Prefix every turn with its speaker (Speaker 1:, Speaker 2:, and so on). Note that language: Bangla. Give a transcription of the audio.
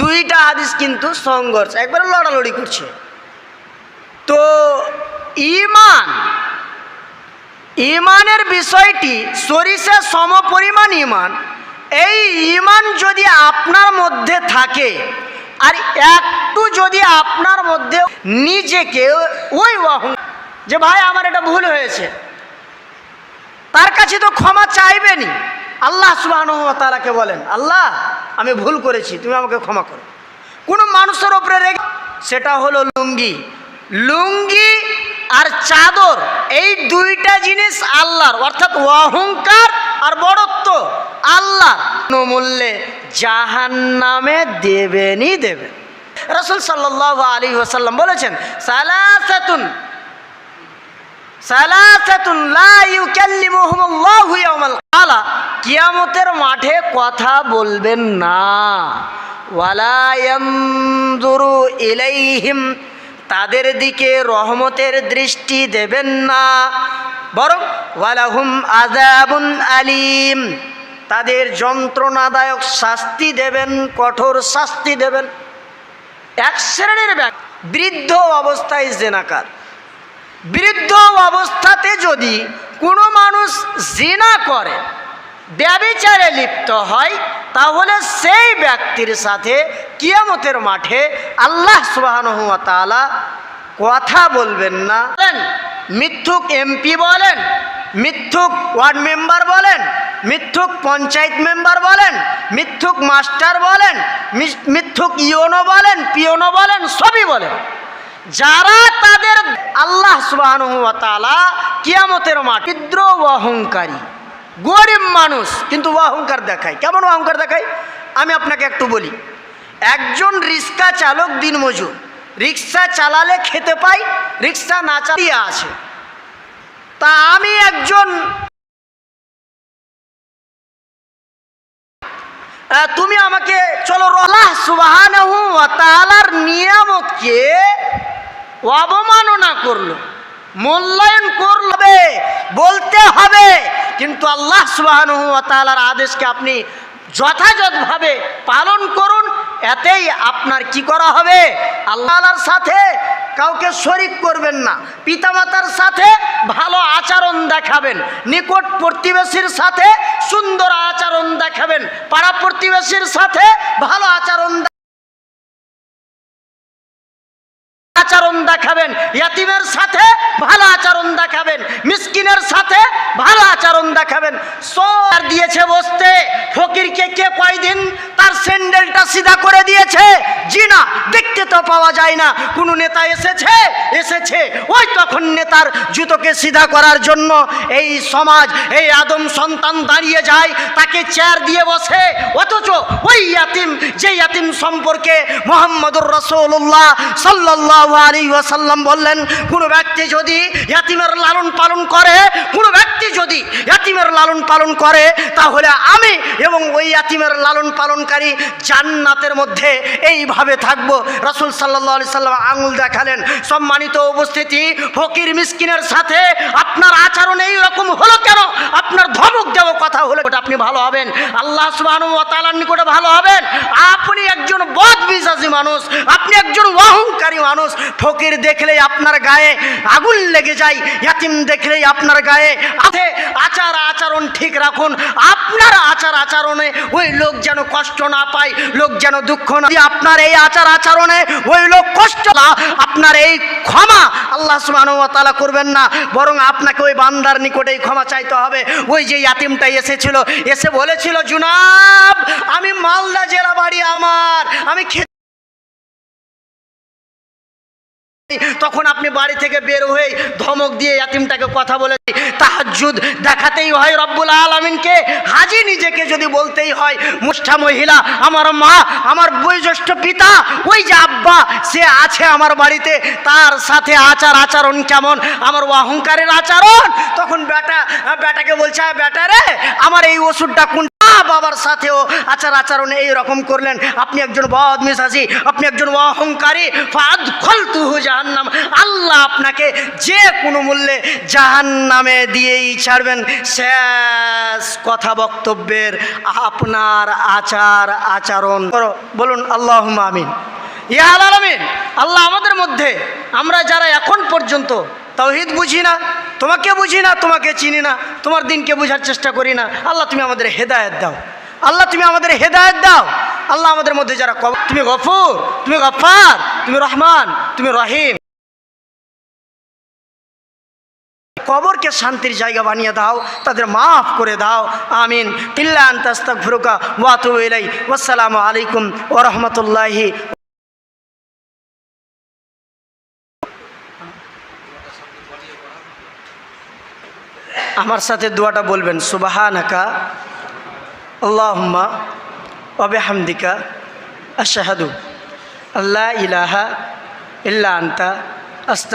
Speaker 1: দুইটা হাদিস কিন্তু সংঘর্ষ, একবারে লড়ালড়ি করছে। তো ইমান ইমানের বিষয়টি সরিষার সমপরিমাণ ইমান এই ইমান যদি আপনার মধ্যে থাকে, আর একটু যদি আপনার মধ্যে নিজেকে ওই অহং, যে ভাই, আমার এটা ভুল হয়েছে। তার কাছে তো ক্ষমা চাইবেনি আল্লাহ সুবাহ তারাকে বলেন, আল্লাহ, আমি ভুল করেছি, তুমি আমাকে ক্ষমা করো। কোনো মানুষের ওপরে রেগে সেটা হলো লুঙ্গি। লুঙ্গি আর চাদর, এই দুইটা জিনিস আল্লাহর, অর্থাৎ অহংকার আর বড়ত্ব আল্লাহ মূল্যে জাহান নামে দেবেনই দেবেন। রসুল সাল্লাহ আলী ওসাল্লাম বলেছেন, সালাসাতুন সালাসাতুন লা ইউকাল্লিমুহুমুল্লাহু কিয়ামতের মাঠে কথা বলবেন না। তাদের দিকে রহমতের দৃষ্টি দেবেন না। বরং ওয়ালাহুম আজাবুন আলিম, তাদের যন্ত্রণাদায়ক শাস্তি দেবেন, কঠোর শাস্তি দেবেন। এক শ্রেণির ব্যক্তি, বৃদ্ধ অবস্থায় জেনাকার। বৃদ্ধ অবস্থাতে যদি কোনো মানুষ জিনা করে ব্যবিচারে লিপ্ত হয়, তাহলে সেই ব্যক্তির সাথে কিয়ামতের মাঠে আল্লাহ সুবাহানুয়া তাআলা কথা বলবেন না। মিথ্যুক এমপি বলেন, মিথ্যুক ওয়ার্ড মেম্বার বলেন, মিথ্যুক পঞ্চায়েত মেম্বার বলেন, মিথ্যুক মাস্টার বলেন মিথ্যুক ইওনো বলেন, পিওনো বলেন, সবই বলেন। যারা তাদের আল্লাহ সুবাহানুয়ালা কিয়ামতের মাঠ, ক্ষুদ্র অহংকারী গরিব মানুষ, কিন্তু অহংকার দেখায়। কেমন অহংকার দেখায়? আমি আপনাকে একটু বলি। একজন রিক্সা চালক দিনমজুর। রিক্সা চালালে খেতে পাই রিক্সা না চালিয়ে আছে তা আমি একজন তুমি আমাকে চলো আল্লাহ সুবহানাহু ওয়া নিয়ামতকে অবমাননা করল, মূল্যায়ন হবে সুবহানাহু আদেশকে আপনি যথাযথভাবে পালন করুন, এতেই আপনার কি করা হবে? আল্লাহর সাথে কাউকে শরিক করবেন না, পিতামাতার সাথে ভালো আচরণ দেখাবেন, নিকট প্রতিবেশীর সাথে সুন্দর আচরণ দেখাবেন, পাড়া প্রতিবেশীর সাথে ভালো আচরণ দেখাবেন ইয়াতিমের সাথে ভালো আচরণ দেখাবেন মিসকিনের সাথে ভালো আচরণ দেখাবেন। সর দিয়েছে বসতে। ফকিরকে কে কয়দিন তার স্যান্ডেলটা সিধা করে দিয়েছে? জি না দেখতে তো পাওয়া যায় না। কোনো নেতা এসেছে? এসেছে। ওই তখন নেতার জুতোকে সিধা করার জন্য এই সমাজ, এই আদম সন্তান দাঁড়িয়ে যায়, তাকে চেয়ার দিয়ে বসে। অথচ ওই ইয়াতিম, যে ইয়াতিম সম্পর্কে মোহাম্মদুর রসুল্লাহ সাল্লাহ আলী ওয়াসাল্লাম বললেন, কোনো ব্যক্তি যদি ইয়াতিমের লালন পালন করে, কোনো ব্যক্তি যদি ইয়াতিমের লালন পালন করে, তাহলে আমি এবং ওই আতিমের লালন পালনকারী জান্নাতের মধ্যে এইভাবে থাকব। রসুল সাল্লাহ আলি সাল্লাম আঙুল দেখালেন, সম্মানিত উপস্থিতি, ফকির মিসকিনের সাথে আপনার আচরণ এই রকম হলো কেন? কথা হলো ওটা আপনি ভালো হবেন। আল্লাহ সুবহানাহু নিকটে ভালো হবেন। আপনি একজন বদ বিশ্বাসী মানুষ, আপনি একজন অহংকারী মানুষ। ফকির দেখলেই আপনার গায়ে আগুন লেগে যায়, ইয়াতিম দেখলেই আপনার গায়ে আছে। আচার আচরণ ঠিক রাখুন, আপনার আচার আচরণে ওই লোক যেন কষ্ট না পায়, লোক যেন দুঃখ না আপনার এই আচার আচরণে ওই লোক কষ্ট না আপনার এই ক্ষমা আল্লাহ তাআলা করবেন না, বরং আপনাকে ওই বান্দার নিকটেই ক্ষমা চাইতে হবে। ওই যে ইয়াতিমটা এসেছিল এসে বলেছিল জুনাব আমি মালদা জেলা বাড়ি আমার আমি তখন আপনি বাড়ি থেকে বের হয়ে ধমক দিয়ে ইয়াতিমটাকে কথা বলে তাহাজুদ দেখাতেই হয় রব্বুল আলমিনকে হাজি নিজেকে যদি বলতেই হয় মুষ্ঠা মহিলা আমার মা আমার বয়োজ্যেষ্ঠ পিতা ওই যে আব্বা সে আছে আমার বাড়িতে তার সাথে আচার আচরণ কেমন? আমার অহংকারের আচরণ? তখন বেটা বেটাকে বলছে "আ, বেটা রে আমার এই ওষুধটা কোন বাবার সাথেও আচার আচরণ এই রকম করলেন। আপনি একজন বদমিসাজি আপনি একজন অহংকারী। ফাদ খলতুহু জাহান্নাম। আল্লাহ আপনাকে যে কোনো মূল্যে জাহান্নামে দিয়েই ছাড়বেন। শেষ কথা বক্তব্যের আপনার আচার আচরণ। বলুন আল্লাহ আমিন। ইয়া আলামিন আল্লাহ আমাদের মধ্যে। আমরা যারা এখন পর্যন্ত তাওহিদ বুঝি না তোমাকে বুঝি না, তোমাকে চিনি না, তোমার দিনকে বোঝার চেষ্টা করি না। আল্লাহ, তুমি আমাদের হেদায়েত দাও। আল্লাহ, তুমি আমাদের হেদায়ত দাও। আল্লাহ, আমাদের মধ্যে যারা তুমি গফুর, তুমি গফার তুমি রহমান, তুমি রহিম। কবরকে শান্তির জায়গা বানিয়ে দাও, তাদের মাফ করে দাও। আমিন। ইল্লান তাস্তাক ফুরুকা ওয়াতু ইলাই আসসালামু আলাইকুম ও আমার সাথে দোয়াটা বলবেন সুবাহানাকা আল্লাহম্মা অবে হামদিকা আশাহাদু আল্লাহ ইলাহা ইল্লা আন্তা আস্তা